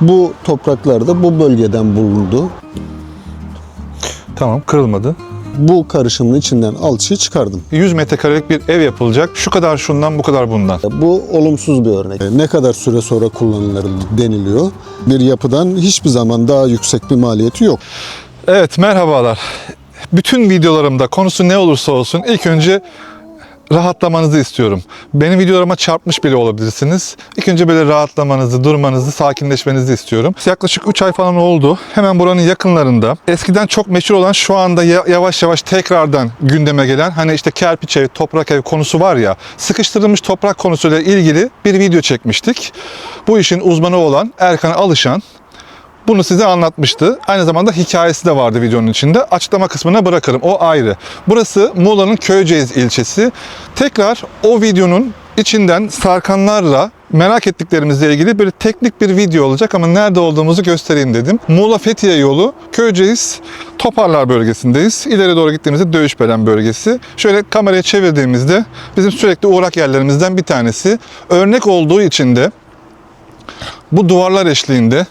Bu topraklar da bu bölgeden bulundu. Tamam kırılmadı. Bu karışımın içinden alçıyı çıkardım. 100 metrekarelik bir ev yapılacak. Şu kadar şundan bu kadar bundan. Bu olumsuz bir örnek. Ne kadar süre sonra kullanılır deniliyor. Bir yapıdan hiçbir zaman daha yüksek bir maliyeti yok. Evet merhabalar. Bütün videolarımda konusu ne olursa olsun ilk önce rahatlamanızı istiyorum. Benim videolarıma çarpmış bile olabilirsiniz. İlk önce böyle rahatlamanızı, durmanızı, sakinleşmenizi istiyorum. Yaklaşık 3 ay falan oldu. Hemen buranın yakınlarında. Eskiden çok meşhur olan şu anda ya- yavaş yavaş tekrardan gündeme gelen hani işte kerpiç ev, toprak ev konusu var ya. Sıkıştırılmış toprak konusuyla ilgili bir video çekmiştik. Bu işin uzmanı olan Erkan Alışan bunu size anlatmıştı. Aynı zamanda hikayesi de vardı videonun içinde. Açıklama kısmına bırakırım. O ayrı. Burası Muğla'nın Köyceğiz ilçesi. Tekrar o videonun içinden sarkanlarla merak ettiklerimizle ilgili böyle teknik bir video olacak ama nerede olduğumuzu göstereyim dedim. Muğla Fethiye yolu Köyceğiz Toparlar bölgesindeyiz. İleri doğru gittiğimizde Dövüşbelen bölgesi. Şöyle kamerayı çevirdiğimizde bizim sürekli uğrak yerlerimizden bir tanesi. Örnek olduğu için de bu duvarlar eşliğinde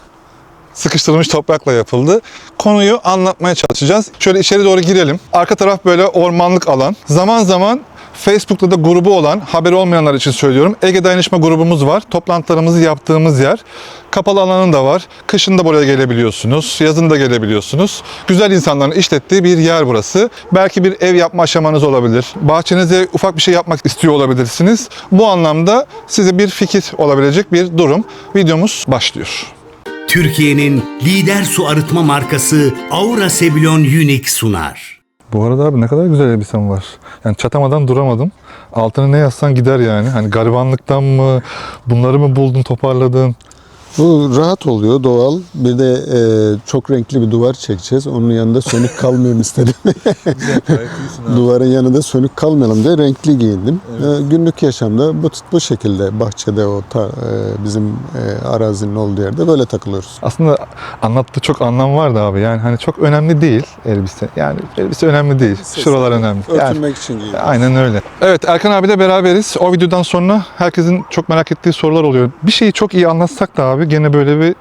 sıkıştırılmış toprakla yapıldı. Konuyu anlatmaya çalışacağız. Şöyle içeri doğru girelim. Arka taraf böyle ormanlık alan. Zaman zaman Facebook'ta da grubu olan, haberi olmayanlar için söylüyorum. Ege Dayanışma grubumuz var. Toplantılarımızı yaptığımız yer. Kapalı alanın da var. Kışın da buraya gelebiliyorsunuz. Yazın da gelebiliyorsunuz. Güzel insanların işlettiği bir yer burası. Belki bir ev yapma aşamanız olabilir. Bahçenize ufak bir şey yapmak istiyor olabilirsiniz. Bu anlamda size bir fikir olabilecek bir durum. Videomuz başlıyor. Türkiye'nin lider su arıtma markası Aura Sebilon Unique sunar. Bu arada abi ne kadar güzel elbisem var. Yani çatamadan duramadım. Altına ne yazsan gider yani. Hani garibanlıktan mı, bunları mı buldun, toparladın? Bu rahat oluyor, doğal. Bir de e, çok renkli bir duvar çekeceğiz. Onun yanında sönük kalmayayım istedim. Duvarın yanında sönük kalmayalım diye renkli giyindim. E, günlük yaşamda bu, bu şekilde bahçede o ta- e, bizim e, arazinin olduğu yerde böyle takılıyoruz. Aslında anlattığı çok anlam vardı abi. Yani hani çok önemli değil elbise. Yani elbise önemli değil. Şuralar önemli. Yani, Örtünmek için giyindim. aynen öyle. Evet Erkan abiyle beraberiz. O videodan sonra herkesin çok merak ettiği sorular oluyor. Bir şeyi çok iyi anlatsak da abi gene böyle bir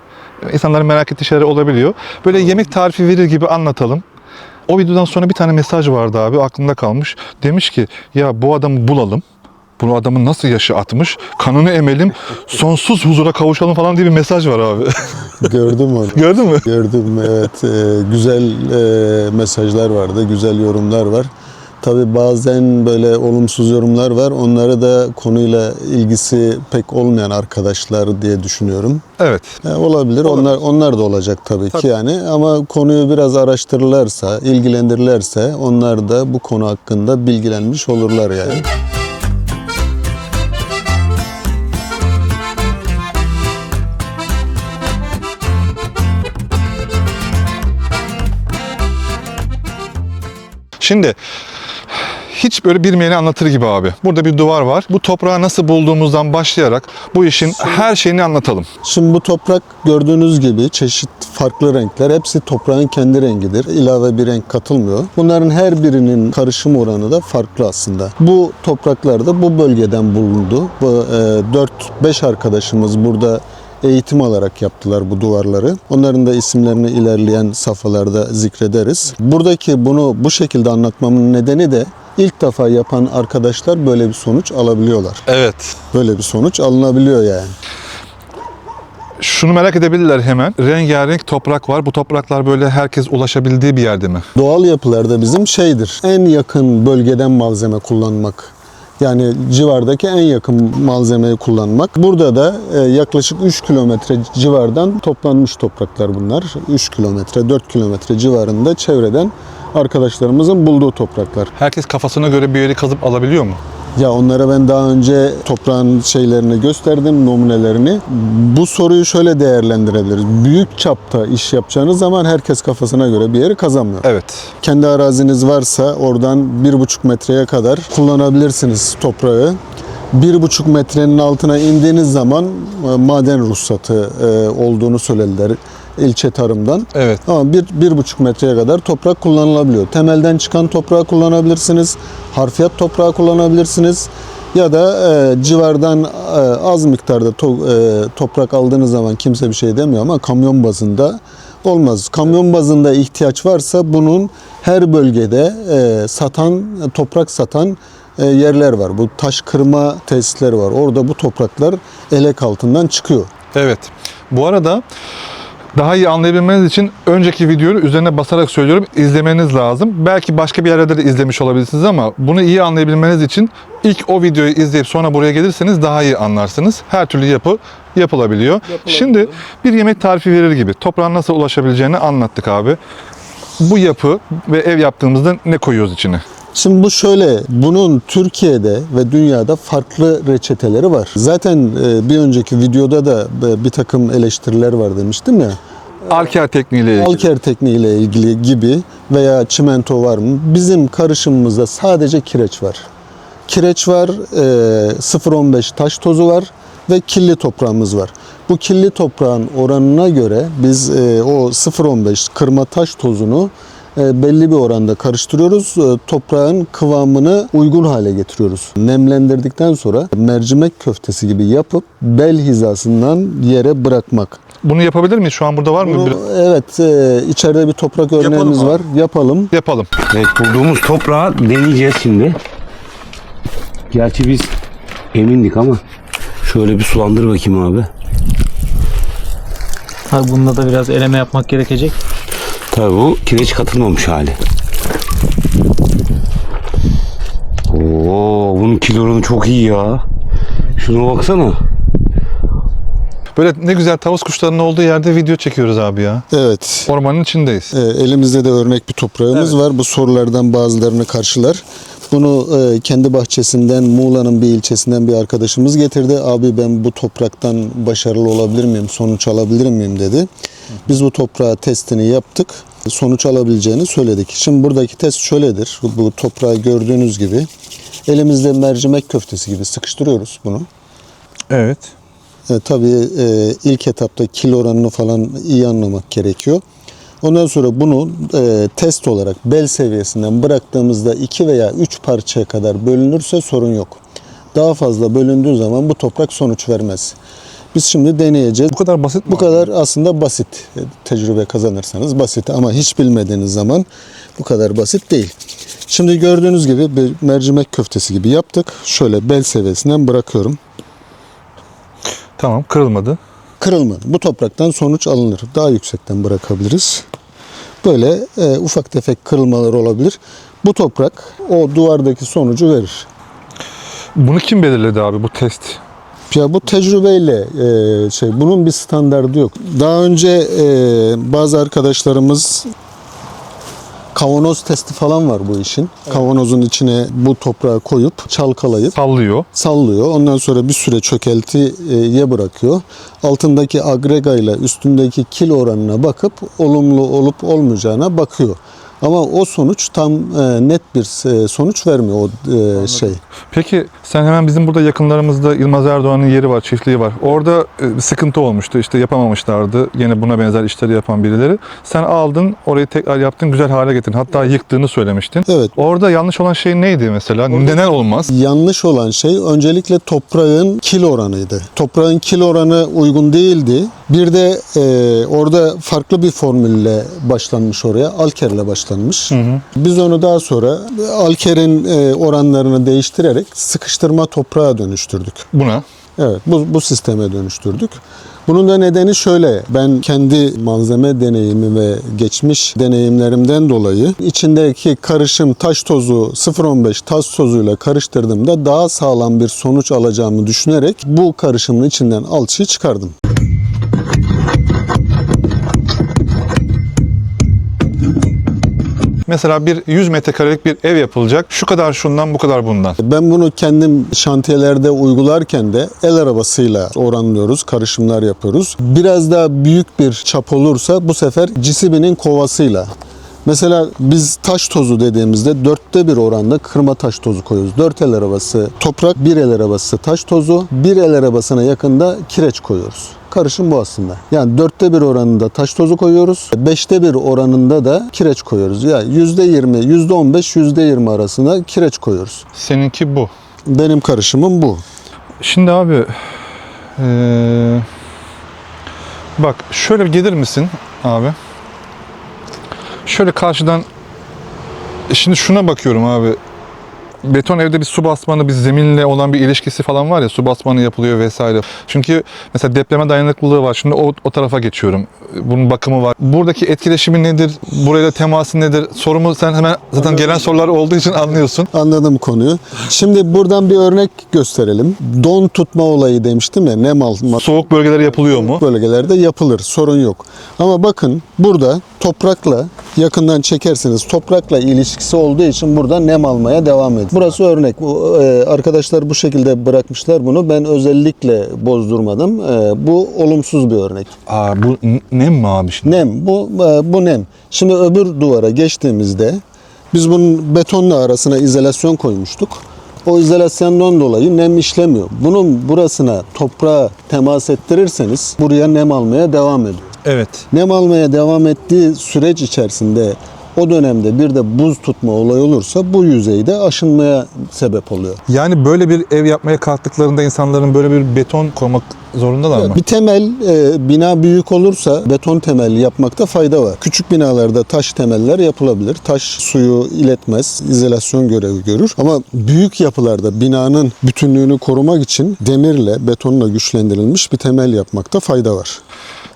insanların merak ettiği şeyler olabiliyor. Böyle yemek tarifi verir gibi anlatalım. O videodan sonra bir tane mesaj vardı abi aklımda kalmış. Demiş ki ya bu adamı bulalım. Bu adamın nasıl yaşı atmış? Kanını emelim, sonsuz huzura kavuşalım falan diye bir mesaj var abi. Gördüm onu. Gördün mü? Gördüm evet. E, güzel e, mesajlar vardı, güzel yorumlar var. Tabi bazen böyle olumsuz yorumlar var. Onları da konuyla ilgisi pek olmayan arkadaşlar diye düşünüyorum. Evet. E, olabilir. Onlar onlar da olacak tabii, ki yani. Ama konuyu biraz araştırırlarsa, ilgilendirirlerse onlar da bu konu hakkında bilgilenmiş olurlar yani. Şimdi hiç böyle bilmeyeni anlatır gibi abi. Burada bir duvar var. Bu toprağı nasıl bulduğumuzdan başlayarak bu işin her şeyini anlatalım. Şimdi bu toprak gördüğünüz gibi çeşit farklı renkler. Hepsi toprağın kendi rengidir. İlave bir renk katılmıyor. Bunların her birinin karışım oranı da farklı aslında. Bu topraklar da bu bölgeden bulundu. Bu e, 4-5 arkadaşımız burada eğitim alarak yaptılar bu duvarları. Onların da isimlerini ilerleyen safhalarda zikrederiz. Buradaki bunu bu şekilde anlatmamın nedeni de ilk defa yapan arkadaşlar böyle bir sonuç alabiliyorlar. Evet. Böyle bir sonuç alınabiliyor yani. Şunu merak edebilirler hemen. Rengarenk toprak var. Bu topraklar böyle herkes ulaşabildiği bir yerde mi? Doğal yapılarda bizim şeydir. En yakın bölgeden malzeme kullanmak. Yani civardaki en yakın malzemeyi kullanmak. Burada da e, yaklaşık 3 kilometre civardan toplanmış topraklar bunlar. 3 kilometre, 4 kilometre civarında çevreden arkadaşlarımızın bulduğu topraklar. Herkes kafasına göre bir yeri kazıp alabiliyor mu? Ya onlara ben daha önce toprağın şeylerini gösterdim, numunelerini. Bu soruyu şöyle değerlendirebiliriz. Büyük çapta iş yapacağınız zaman herkes kafasına göre bir yeri kazanmıyor. Evet. Kendi araziniz varsa oradan bir buçuk metreye kadar kullanabilirsiniz toprağı. Bir buçuk metrenin altına indiğiniz zaman e, maden ruhsatı e, olduğunu söylediler ilçe tarımdan. Evet. Ama bir, bir buçuk metreye kadar toprak kullanılabiliyor. Temelden çıkan toprağı kullanabilirsiniz. Harfiyat toprağı kullanabilirsiniz. Ya da e, civardan e, az miktarda to- e, toprak aldığınız zaman kimse bir şey demiyor ama kamyon bazında olmaz. Kamyon bazında ihtiyaç varsa bunun her bölgede e, satan, toprak satan e, yerler var. Bu taş kırma tesisleri var. Orada bu topraklar elek altından çıkıyor. Evet. Bu arada daha iyi anlayabilmeniz için önceki videoyu üzerine basarak söylüyorum izlemeniz lazım. Belki başka bir yerde de izlemiş olabilirsiniz ama bunu iyi anlayabilmeniz için ilk o videoyu izleyip sonra buraya gelirseniz daha iyi anlarsınız. Her türlü yapı yapılabiliyor. Şimdi bir yemek tarifi verir gibi toprağın nasıl ulaşabileceğini anlattık abi. Bu yapı ve ev yaptığımızda ne koyuyoruz içine? Şimdi bu şöyle, bunun Türkiye'de ve dünyada farklı reçeteleri var. Zaten e, bir önceki videoda da e, bir takım eleştiriler var demiştim ya. Alker tekniğiyle ilgili. Alker tekniğiyle ilgili gibi veya çimento var mı? Bizim karışımımızda sadece kireç var. Kireç var, e, 0.15 taş tozu var ve kirli toprağımız var. Bu kirli toprağın oranına göre biz e, o 0.15 kırma taş tozunu e, belli bir oranda karıştırıyoruz. E, Toprağın kıvamını uygun hale getiriyoruz. Nemlendirdikten sonra mercimek köftesi gibi yapıp bel hizasından yere bırakmak. Bunu yapabilir miyiz? Şu an burada var mı? Bunu, Bir- evet, e, içeride bir toprak örneğimiz abi. var. Yapalım. Yapalım. Evet bulduğumuz toprağı deneyeceğiz şimdi. Gerçi biz emindik ama şöyle bir sulandır bakayım abi. Tabii bunda da biraz eleme yapmak gerekecek. Tabii bu kireç katılmamış hali. Oo, bunun kilorunu çok iyi ya. Şuna baksana. Böyle ne güzel tavus kuşlarının olduğu yerde video çekiyoruz abi ya. Evet. Ormanın içindeyiz. E, elimizde de örnek bir toprağımız var. Bu sorulardan bazılarını karşılar. Bunu e, kendi bahçesinden, Muğla'nın bir ilçesinden bir arkadaşımız getirdi. Abi ben bu topraktan başarılı olabilir miyim, sonuç alabilir miyim dedi. Biz bu toprağa testini yaptık. Sonuç alabileceğini söyledik. Şimdi buradaki test şöyledir. Bu toprağı gördüğünüz gibi elimizde mercimek köftesi gibi sıkıştırıyoruz bunu. Evet. E, tabii e, ilk etapta kilo oranını falan iyi anlamak gerekiyor. Ondan sonra bunu e, test olarak bel seviyesinden bıraktığımızda 2 veya 3 parçaya kadar bölünürse sorun yok. Daha fazla bölündüğü zaman bu toprak sonuç vermez. Biz şimdi deneyeceğiz. Bu kadar basit mi? Bu kadar aslında basit. E, Tecrübe kazanırsanız basit ama hiç bilmediğiniz zaman bu kadar basit değil. Şimdi gördüğünüz gibi bir mercimek köftesi gibi yaptık. Şöyle bel seviyesinden bırakıyorum. Tamam kırılmadı. Kırılmadı. Bu topraktan sonuç alınır. Daha yüksekten bırakabiliriz. Böyle e, ufak tefek kırılmalar olabilir. Bu toprak o duvardaki sonucu verir. Bunu kim belirledi abi bu test? Ya bu tecrübeyle e, şey bunun bir standardı yok. Daha önce e, bazı arkadaşlarımız kavanoz testi falan var bu işin. Kavanozun içine bu toprağı koyup çalkalayıp Sallıyor. sallıyor. Ondan sonra bir süre çökeltiye bırakıyor. Altındaki agrega ile üstündeki kil oranına bakıp olumlu olup olmayacağına bakıyor. Ama o sonuç tam e, net bir e, sonuç vermiyor o e, şey. Peki sen hemen bizim burada yakınlarımızda Yılmaz Erdoğan'ın yeri var, çiftliği var. Orada e, sıkıntı olmuştu. İşte yapamamışlardı. Yine buna benzer işleri yapan birileri. Sen aldın, orayı tekrar yaptın, güzel hale getirdin. Hatta yıktığını söylemiştin. Evet. Orada yanlış olan şey neydi mesela? Neden olmaz? Yanlış olan şey öncelikle toprağın kil oranıydı. Toprağın kil oranı uygun değildi. Bir de e, orada farklı bir formülle başlanmış oraya. Alkerle başlanmış. Biz onu daha sonra Alker'in e, oranlarını değiştirerek sıkıştırma toprağa dönüştürdük. Buna. Evet bu, bu sisteme dönüştürdük. Bunun da nedeni şöyle. Ben kendi malzeme deneyimi ve geçmiş deneyimlerimden dolayı içindeki karışım taş tozu 0.15 taş tozuyla karıştırdığımda daha sağlam bir sonuç alacağımı düşünerek bu karışımın içinden alçıyı çıkardım. Mesela bir 100 metrekarelik bir ev yapılacak. Şu kadar şundan, bu kadar bundan. Ben bunu kendim şantiyelerde uygularken de el arabasıyla oranlıyoruz, karışımlar yapıyoruz. Biraz daha büyük bir çap olursa bu sefer cisibinin kovasıyla. Mesela biz taş tozu dediğimizde dörtte bir oranda kırma taş tozu koyuyoruz. Dört el arabası toprak, bir el arabası taş tozu, bir el arabasına yakında kireç koyuyoruz. Karışım bu aslında. Yani dörtte bir oranında taş tozu koyuyoruz. Beşte bir oranında da kireç koyuyoruz. Yani yüzde yirmi, yüzde on beş, yüzde yirmi arasında kireç koyuyoruz. Seninki bu. Benim karışımım bu. Şimdi abi eee, bak şöyle gelir misin abi? Şöyle karşıdan şimdi şuna bakıyorum abi. Beton evde bir su basmanı, bir zeminle olan bir ilişkisi falan var ya su basmanı yapılıyor vesaire. Çünkü mesela depreme dayanıklılığı var. Şimdi o, o tarafa geçiyorum. Bunun bakımı var. Buradaki etkileşimi nedir? Burayla teması nedir? Sorumu sen hemen zaten gelen sorular olduğu için anlıyorsun. Anladım konuyu. Şimdi buradan bir örnek gösterelim. Don tutma olayı demiştim ya nem alma Soğuk bölgeler yapılıyor mu? bölgelerde yapılır. Sorun yok. Ama bakın burada toprakla yakından çekerseniz toprakla ilişkisi olduğu için burada nem almaya devam ediyor. Burası örnek. Bu, e, arkadaşlar bu şekilde bırakmışlar bunu. Ben özellikle bozdurmadım. E, bu olumsuz bir örnek. Aa, bu nem mi abi şimdi? Nem bu e, bu nem. Şimdi öbür duvara geçtiğimizde biz bunun betonla arasına izolasyon koymuştuk. O izolasyondan dolayı nem işlemiyor. Bunun burasına toprağa temas ettirirseniz buraya nem almaya devam ediyor. Evet. Nem almaya devam ettiği süreç içerisinde o dönemde bir de buz tutma olayı olursa bu yüzeyde aşınmaya sebep oluyor. Yani böyle bir ev yapmaya kalktıklarında insanların böyle bir beton koymak zorundalar mı? Bir temel e, bina büyük olursa beton temel yapmakta fayda var. Küçük binalarda taş temeller yapılabilir. Taş suyu iletmez, izolasyon görevi görür. Ama büyük yapılarda binanın bütünlüğünü korumak için demirle, betonla güçlendirilmiş bir temel yapmakta fayda var.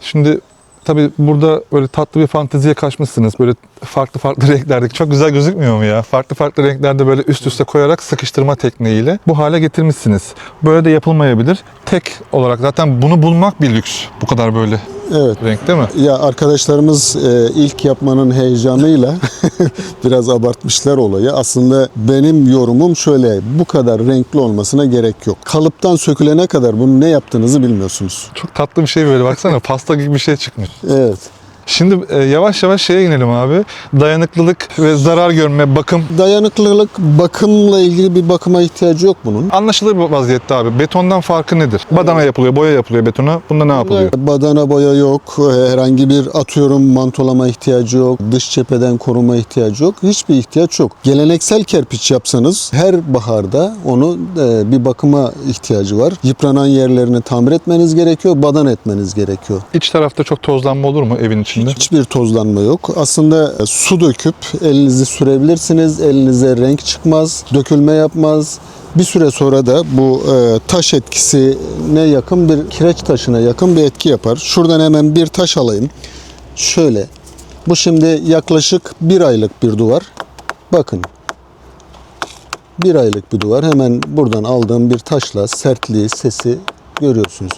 Şimdi tabii burada böyle tatlı bir fanteziye kaçmışsınız. Böyle farklı farklı renklerdeki çok güzel gözükmüyor mu ya? Farklı farklı renklerde böyle üst üste koyarak sıkıştırma tekniğiyle bu hale getirmişsiniz. Böyle de yapılmayabilir. Tek olarak zaten bunu bulmak bir lüks. Bu kadar böyle Evet. renk değil mi? Ya arkadaşlarımız e, ilk yapmanın heyecanıyla biraz abartmışlar olayı. Aslında benim yorumum şöyle. Bu kadar renkli olmasına gerek yok. Kalıptan sökülene kadar bunu ne yaptığınızı bilmiyorsunuz. Çok tatlı bir şey böyle baksana pasta gibi bir şey çıkmış. Evet. Şimdi e, yavaş yavaş şeye inelim abi. Dayanıklılık ve zarar görme, bakım. Dayanıklılık bakımla ilgili bir bakıma ihtiyacı yok bunun. Anlaşılır bir vaziyette abi. Betondan farkı nedir? Badana yapılıyor, boya yapılıyor betona. Bunda ne yapılıyor? Badana boya yok, herhangi bir atıyorum mantolama ihtiyacı yok, dış cepheden koruma ihtiyacı yok. Hiçbir ihtiyaç yok. Geleneksel kerpiç yapsanız her baharda onu e, bir bakıma ihtiyacı var. Yıpranan yerlerini tamir etmeniz gerekiyor, badan etmeniz gerekiyor. İç tarafta çok tozlanma olur mu evin içinde? Hiçbir tozlanma yok. Aslında e, su döküp elinizi sürebilirsiniz. Elinize renk çıkmaz, dökülme yapmaz. Bir süre sonra da bu e, taş etkisine yakın bir kireç taşına yakın bir etki yapar. Şuradan hemen bir taş alayım. Şöyle. Bu şimdi yaklaşık bir aylık bir duvar. Bakın. Bir aylık bir duvar. Hemen buradan aldığım bir taşla sertliği, sesi görüyorsunuz.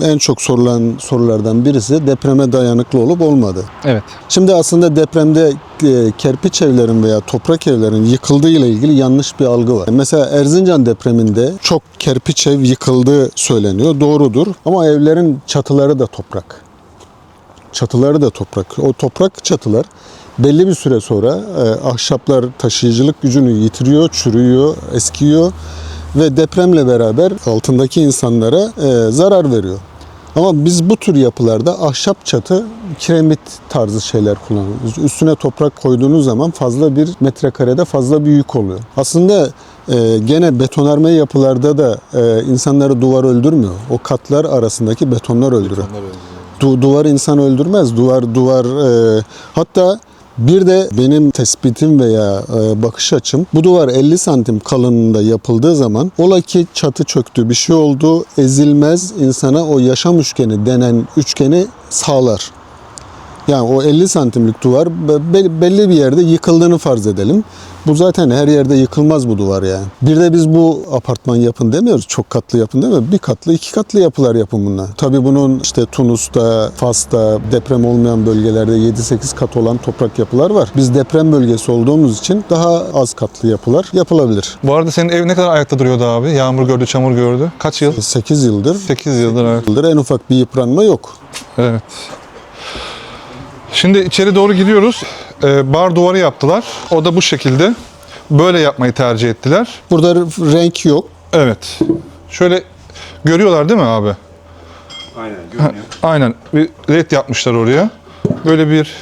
En çok sorulan sorulardan birisi depreme dayanıklı olup olmadı. Evet. Şimdi aslında depremde e, kerpiç evlerin veya toprak evlerin yıkıldığı ile ilgili yanlış bir algı var. Mesela Erzincan depreminde çok kerpiç ev yıkıldığı söyleniyor. Doğrudur. Ama evlerin çatıları da toprak. Çatıları da toprak. O toprak çatılar belli bir süre sonra e, ahşaplar taşıyıcılık gücünü yitiriyor, çürüyor, eskiyor ve depremle beraber altındaki insanlara e, zarar veriyor. Ama biz bu tür yapılarda ahşap çatı, kiremit tarzı şeyler kullanıyoruz. Üstüne toprak koyduğunuz zaman fazla bir metrekarede fazla bir yük oluyor. Aslında e, gene betonarme yapılarda da e, insanları duvar öldürmüyor. O katlar arasındaki betonlar öldürüyor. Du- duvar insan öldürmez. Duvar duvar e, hatta bir de benim tespitim veya e, bakış açım bu duvar 50 santim kalınlığında yapıldığı zaman ola ki çatı çöktü bir şey oldu ezilmez insana o yaşam üçgeni denen üçgeni sağlar. Yani o 50 santimlik duvar be- belli bir yerde yıkıldığını farz edelim. Bu zaten her yerde yıkılmaz bu duvar yani. Bir de biz bu apartman yapın demiyoruz. Çok katlı yapın demiyoruz. Bir katlı, iki katlı yapılar yapın bunlar. Tabii bunun işte Tunus'ta, Fas'ta, deprem olmayan bölgelerde 7-8 kat olan toprak yapılar var. Biz deprem bölgesi olduğumuz için daha az katlı yapılar yapılabilir. Bu arada senin ev ne kadar ayakta duruyordu abi? Yağmur gördü, çamur gördü. Kaç yıl? 8 yıldır 8 yıldır evet. yıldır en ufak bir yıpranma yok. Evet. Şimdi içeri doğru gidiyoruz. Ee, bar duvarı yaptılar. O da bu şekilde. Böyle yapmayı tercih ettiler. Burada renk yok. Evet. Şöyle görüyorlar değil mi abi? Aynen görünüyor. Aynen. Bir led yapmışlar oraya. Böyle bir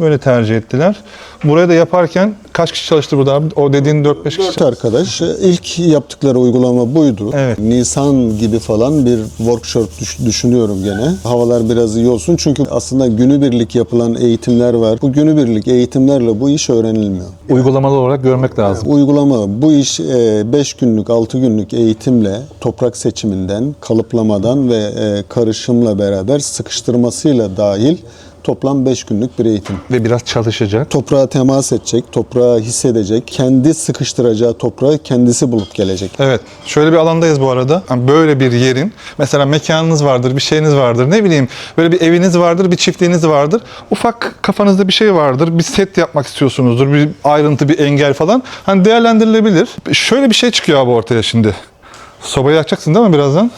Böyle tercih ettiler. Buraya da yaparken kaç kişi çalıştı burada abi? O dediğin 4-5 kişi. Dört arkadaş e, ilk yaptıkları uygulama buydu. Evet. Nisan gibi falan bir workshop düş- düşünüyorum gene. Havalar biraz iyi olsun çünkü aslında günübirlik yapılan eğitimler var. Bu günübirlik eğitimlerle bu iş öğrenilmiyor. Uygulamalı olarak görmek lazım. Uygulama bu iş 5 günlük 6 günlük eğitimle toprak seçiminden, kalıplamadan ve e, karışımla beraber sıkıştırmasıyla dahil toplam 5 günlük bir eğitim. Ve biraz çalışacak. Toprağa temas edecek, toprağı hissedecek, kendi sıkıştıracağı toprağı kendisi bulup gelecek. Evet. Şöyle bir alandayız bu arada. Yani böyle bir yerin mesela mekanınız vardır, bir şeyiniz vardır. Ne bileyim böyle bir eviniz vardır, bir çiftliğiniz vardır. Ufak kafanızda bir şey vardır. Bir set yapmak istiyorsunuzdur. Bir ayrıntı, bir engel falan. Hani değerlendirilebilir. Şöyle bir şey çıkıyor abi ortaya şimdi. Sobayı yakacaksın değil mi birazdan?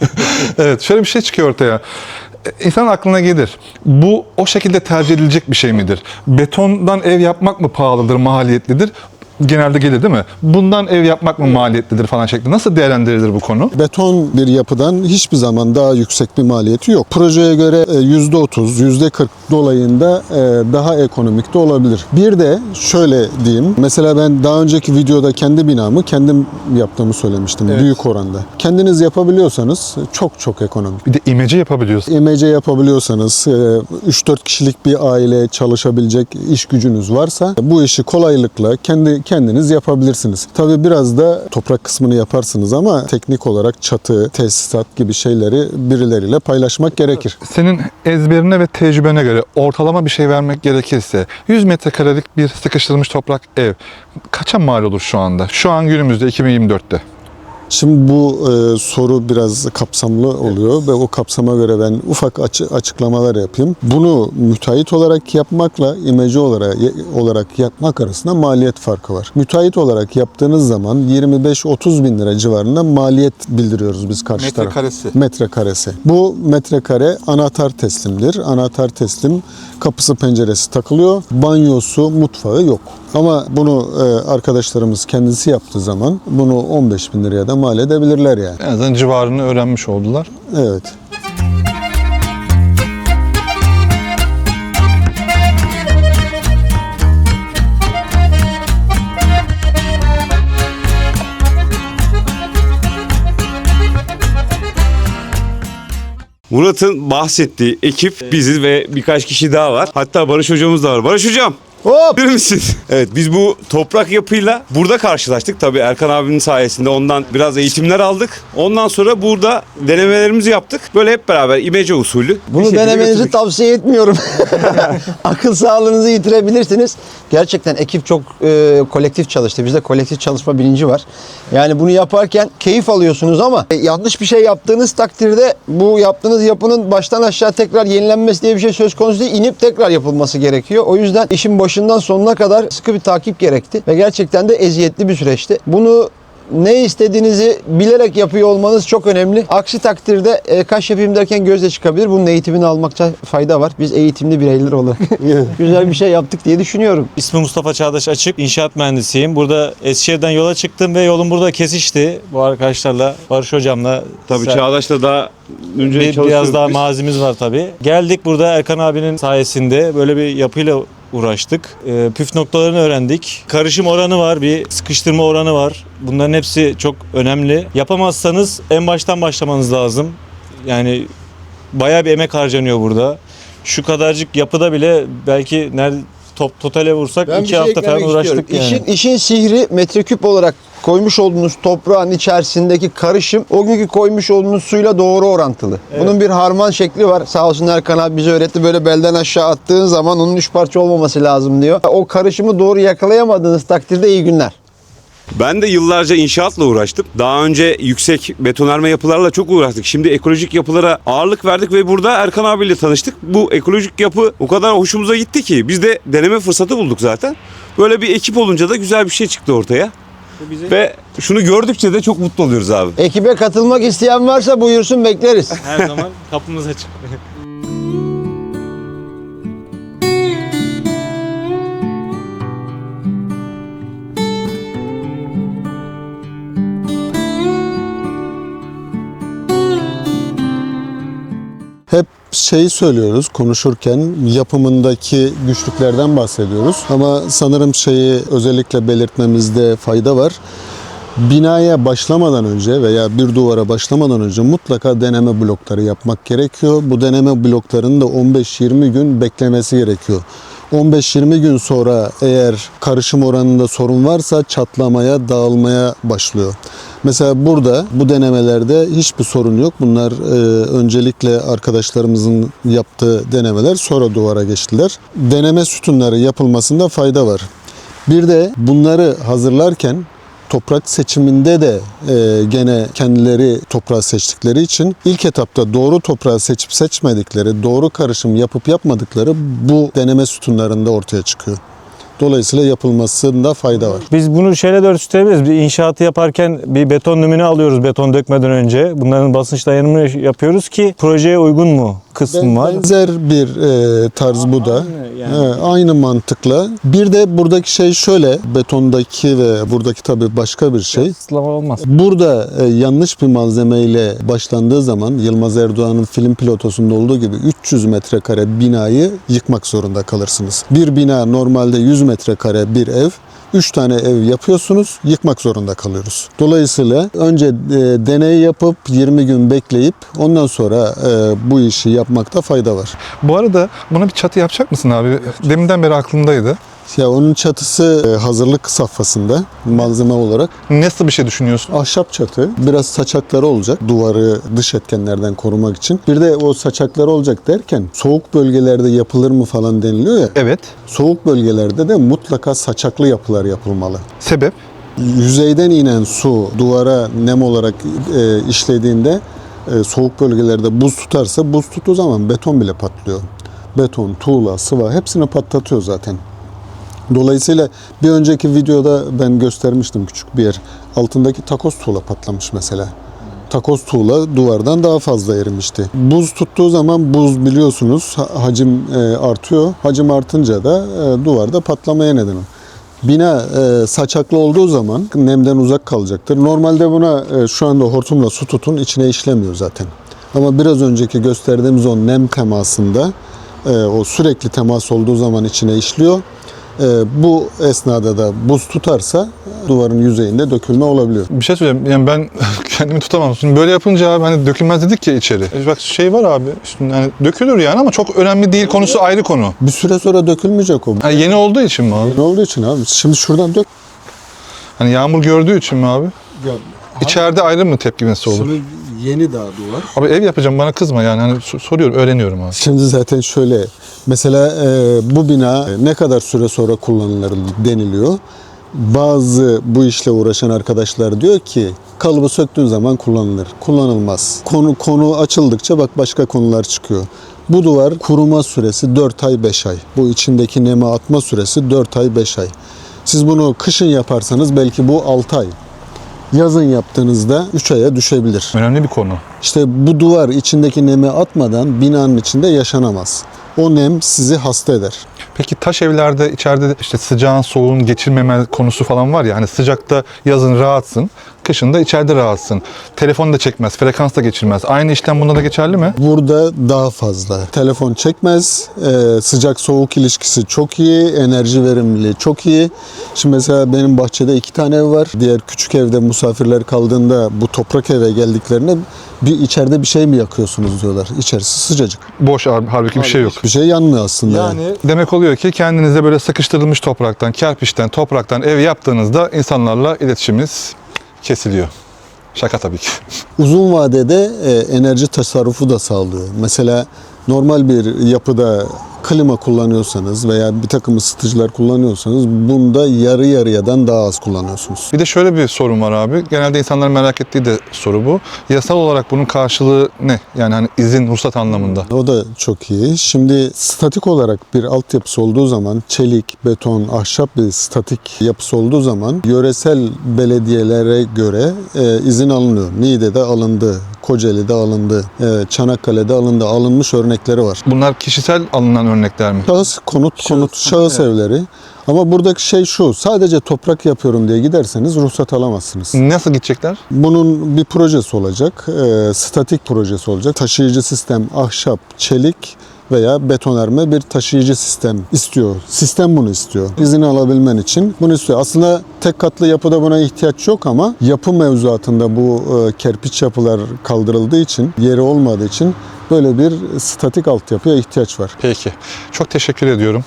evet şöyle bir şey çıkıyor ortaya. İnsan aklına gelir. Bu o şekilde tercih edilecek bir şey midir? Betondan ev yapmak mı pahalıdır, maliyetlidir? Genelde gelir değil mi? Bundan ev yapmak mı maliyetlidir falan şeklinde. Nasıl değerlendirilir bu konu? Beton bir yapıdan hiçbir zaman daha yüksek bir maliyeti yok. Projeye göre e, %30, %40 dolayında e, daha ekonomik de olabilir. Bir de şöyle diyeyim. Mesela ben daha önceki videoda kendi binamı kendim yaptığımı söylemiştim büyük oranda. Kendiniz yapabiliyorsanız çok çok ekonomik. Bir de imece yapabiliyorsun. İmece yapabiliyorsanız, e, 3-4 kişilik bir aile çalışabilecek iş gücünüz varsa bu işi kolaylıkla kendi kendiniz yapabilirsiniz. Tabii biraz da toprak kısmını yaparsınız ama teknik olarak çatı, tesisat gibi şeyleri birileriyle paylaşmak gerekir. Senin ezberine ve tecrübene göre ortalama bir şey vermek gerekirse 100 metrekarelik bir sıkıştırılmış toprak ev kaça mal olur şu anda? Şu an günümüzde 2024'te. Şimdi bu e, soru biraz kapsamlı oluyor ve o kapsama göre ben ufak açı- açıklamalar yapayım. Bunu müteahhit olarak yapmakla imece olarak olarak yapmak arasında maliyet farkı var. Müteahhit olarak yaptığınız zaman 25-30 bin lira civarında maliyet bildiriyoruz biz karşı tarafa. Metrekaresi. Metrekaresi. Bu metrekare anahtar teslimdir. Anahtar teslim kapısı penceresi takılıyor. Banyosu, mutfağı yok. Ama bunu e, arkadaşlarımız kendisi yaptığı zaman bunu 15 bin liraya da mal edebilirler yani. En azından civarını öğrenmiş oldular. Evet. Murat'ın bahsettiği ekip biziz ve birkaç kişi daha var. Hatta Barış hocamız da var. Barış hocam! Hop! Bilir misin? Evet biz bu toprak yapıyla burada karşılaştık. Tabii Erkan abinin sayesinde ondan biraz eğitimler aldık. Ondan sonra burada denemelerimizi yaptık. Böyle hep beraber imece usulü. Bunu şekilde denemenizi götürdük. tavsiye etmiyorum. Akıl sağlığınızı yitirebilirsiniz. Gerçekten ekip çok e, kolektif çalıştı. Bizde kolektif çalışma bilinci var. Yani bunu yaparken keyif alıyorsunuz ama e, yanlış bir şey yaptığınız takdirde bu yaptığınız yapının baştan aşağı tekrar yenilenmesi diye bir şey söz konusu değil. İnip tekrar yapılması gerekiyor. O yüzden işin başından sonuna kadar sıkı bir takip gerekti. Ve gerçekten de eziyetli bir süreçti. Bunu ne istediğinizi bilerek yapıyor olmanız çok önemli. Aksi takdirde e, kaş yapayım derken gözle çıkabilir. Bunun eğitimini almakta fayda var. Biz eğitimli bireyler olarak güzel bir şey yaptık diye düşünüyorum. İsmim Mustafa Çağdaş Açık. İnşaat mühendisiyim. Burada Eskişehir'den yola çıktım ve yolum burada kesişti. Bu arkadaşlarla, Barış hocamla. Tabii Sen- Çağdaş'la daha önce bir, biraz daha biz. mazimiz var tabii. Geldik burada Erkan abinin sayesinde böyle bir yapıyla uğraştık. Ee, püf noktalarını öğrendik. Karışım oranı var, bir sıkıştırma oranı var. Bunların hepsi çok önemli. Yapamazsanız en baştan başlamanız lazım. Yani bayağı bir emek harcanıyor burada. Şu kadarcık yapıda bile belki nerede top, totale vursak Ben iki şey hafta falan uğraştık istiyorum. yani. İşin, işin sihri metreküp olarak koymuş olduğunuz toprağın içerisindeki karışım o günkü koymuş olduğunuz suyla doğru orantılı. Bunun bir harman şekli var. Sağ olsun Erkan abi bize öğretti. Böyle belden aşağı attığın zaman onun üç parça olmaması lazım diyor. O karışımı doğru yakalayamadığınız takdirde iyi günler. Ben de yıllarca inşaatla uğraştım. Daha önce yüksek betonarme yapılarla çok uğraştık. Şimdi ekolojik yapılara ağırlık verdik ve burada Erkan abiyle tanıştık. Bu ekolojik yapı o kadar hoşumuza gitti ki biz de deneme fırsatı bulduk zaten. Böyle bir ekip olunca da güzel bir şey çıktı ortaya. Ve şunu gördükçe de çok mutlu oluyoruz abi. Ekibe katılmak isteyen varsa buyursun bekleriz. Her zaman kapımız açık. şeyi söylüyoruz konuşurken yapımındaki güçlüklerden bahsediyoruz. Ama sanırım şeyi özellikle belirtmemizde fayda var. Binaya başlamadan önce veya bir duvara başlamadan önce mutlaka deneme blokları yapmak gerekiyor. Bu deneme bloklarının da 15-20 gün beklemesi gerekiyor. 15-20 gün sonra eğer karışım oranında sorun varsa çatlamaya, dağılmaya başlıyor. Mesela burada bu denemelerde hiçbir sorun yok. Bunlar e, öncelikle arkadaşlarımızın yaptığı denemeler sonra duvara geçtiler. Deneme sütunları yapılmasında fayda var. Bir de bunları hazırlarken toprak seçiminde de e, gene kendileri toprağı seçtikleri için ilk etapta doğru toprağı seçip seçmedikleri, doğru karışım yapıp yapmadıkları bu deneme sütunlarında ortaya çıkıyor. Dolayısıyla yapılmasında fayda var. Biz bunu şöyle de ölçtürebiliriz. Bir inşaatı yaparken bir beton nümini alıyoruz beton dökmeden önce. Bunların basınç dayanımını yapıyoruz ki projeye uygun mu kısmı var. Benzer bir e, tarz bu da. Aynı yani. Evet, aynı mantıkla. Bir de buradaki şey şöyle, betondaki ve buradaki tabii başka bir şey. Islama olmaz. Burada e, yanlış bir malzemeyle başlandığı zaman Yılmaz Erdoğan'ın film pilotosunda olduğu gibi 300 metrekare binayı yıkmak zorunda kalırsınız. Bir bina normalde 100 metrekare bir ev. 3 tane ev yapıyorsunuz, yıkmak zorunda kalıyoruz. Dolayısıyla önce e, deney yapıp 20 gün bekleyip ondan sonra e, bu işi yapmakta fayda var. Bu arada buna bir çatı yapacak mısın abi? Deminden beri aklımdaydı. Ya onun çatısı e, hazırlık safhasında malzeme olarak Nasıl bir şey düşünüyorsun? ahşap çatı. Biraz saçakları olacak duvarı dış etkenlerden korumak için. Bir de o saçakları olacak derken soğuk bölgelerde yapılır mı falan deniliyor ya. Evet. Soğuk bölgelerde de mutlaka saçaklı yapılar yapılmalı. Sebep? Yüzeyden inen su duvara nem olarak e, işlediğinde e, soğuk bölgelerde buz tutarsa buz tuttuğu zaman beton bile patlıyor. Beton, tuğla, sıva hepsini patlatıyor zaten. Dolayısıyla bir önceki videoda ben göstermiştim küçük bir yer. Altındaki takoz tuğla patlamış mesela. Takoz tuğla duvardan daha fazla erimişti. Buz tuttuğu zaman buz biliyorsunuz ha- hacim e, artıyor. Hacim artınca da e, duvarda patlamaya neden olur. Bina e, saçaklı olduğu zaman nemden uzak kalacaktır. Normalde buna e, şu anda hortumla su tutun içine işlemiyor zaten. Ama biraz önceki gösterdiğimiz o nem temasında e, o sürekli temas olduğu zaman içine işliyor. E, bu esnada da buz tutarsa duvarın yüzeyinde dökülme olabiliyor. Bir şey söyleyeyim. Yani ben kendimi tutamam. Şimdi böyle yapınca abi hani dökülmez dedik ya içeri. E Bak şey var abi. Şimdi hani dökülür yani ama çok önemli değil. Konusu ayrı konu. Bir süre sonra dökülmeyecek o. Ha, yeni olduğu için mi abi? Ne olduğu için abi? Şimdi şuradan dök. Hani yağmur gördüğü için mi abi? İçeride ayrı mı tepkimesi olur? Yeni daha duvar. Abi ev yapacağım bana kızma yani. Hani so- soruyorum, öğreniyorum abi. Şimdi zaten şöyle mesela e, bu bina ne kadar süre sonra kullanılır deniliyor. Bazı bu işle uğraşan arkadaşlar diyor ki kalıbı söktüğün zaman kullanılır. Kullanılmaz. Konu konu açıldıkça bak başka konular çıkıyor. Bu duvar kuruma süresi 4 ay 5 ay. Bu içindeki neme atma süresi 4 ay 5 ay. Siz bunu kışın yaparsanız belki bu 6 ay. Yazın yaptığınızda 3 aya düşebilir. Önemli bir konu. İşte bu duvar içindeki nemi atmadan binanın içinde yaşanamaz. O nem sizi hasta eder. Peki taş evlerde içeride işte sıcağın soğuğun geçirmeme konusu falan var ya hani sıcakta yazın rahatsın, kışın da içeride rahatsın. Telefon da çekmez, frekans da geçirmez. Aynı işlem bunda da geçerli mi? Burada daha fazla. Telefon çekmez, e, sıcak soğuk ilişkisi çok iyi, enerji verimliliği çok iyi. Şimdi mesela benim bahçede iki tane ev var. Diğer küçük evde misafirler kaldığında bu toprak eve geldiklerinde bir içeride bir şey mi yakıyorsunuz diyorlar. İçerisi sıcacık. Boş har- halbuki bir şey yok. Bir şey yanmıyor aslında. Yani demek oluyor ki kendinize böyle sıkıştırılmış topraktan, kerpiçten, topraktan ev yaptığınızda insanlarla iletişiminiz kesiliyor. Şaka tabii ki. uzun vadede e, enerji tasarrufu da sağlıyor. Mesela normal bir yapıda klima kullanıyorsanız veya bir takım ısıtıcılar kullanıyorsanız bunda yarı yarıyadan daha az kullanıyorsunuz. Bir de şöyle bir sorun var abi. Genelde insanların merak ettiği de soru bu. Yasal olarak bunun karşılığı ne? Yani hani izin, ruhsat anlamında. O da çok iyi. Şimdi statik olarak bir altyapısı olduğu zaman çelik, beton, ahşap bir statik yapısı olduğu zaman yöresel belediyelere göre e, izin alınıyor. Niğde'de alındı, Kocaeli'de alındı, e, Çanakkale'de alındı. Alınmış örnek örnekleri var. Bunlar kişisel alınan örnekler mi? Şahıs konut, konut şahıs evleri. Ama buradaki şey şu, sadece toprak yapıyorum diye giderseniz ruhsat alamazsınız. Nasıl gidecekler? Bunun bir projesi olacak, e, statik projesi olacak. Taşıyıcı sistem, ahşap, çelik veya betonarme bir taşıyıcı sistem istiyor. Sistem bunu istiyor. İzin alabilmen için bunu istiyor. Aslında tek katlı yapıda buna ihtiyaç yok ama yapı mevzuatında bu e, kerpiç yapılar kaldırıldığı için, yeri olmadığı için böyle bir statik altyapıya ihtiyaç var. Peki. Çok teşekkür ediyorum.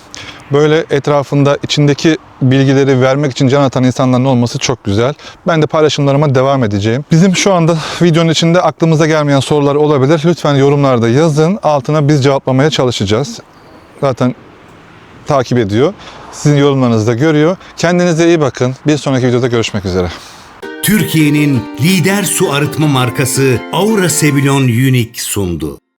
Böyle etrafında içindeki bilgileri vermek için can atan insanların olması çok güzel. Ben de paylaşımlarıma devam edeceğim. Bizim şu anda videonun içinde aklımıza gelmeyen sorular olabilir. Lütfen yorumlarda yazın. Altına biz cevaplamaya çalışacağız. Zaten takip ediyor. Sizin yorumlarınızı da görüyor. Kendinize iyi bakın. Bir sonraki videoda görüşmek üzere. Türkiye'nin lider su arıtma markası Aura Sebilon Unique sundu.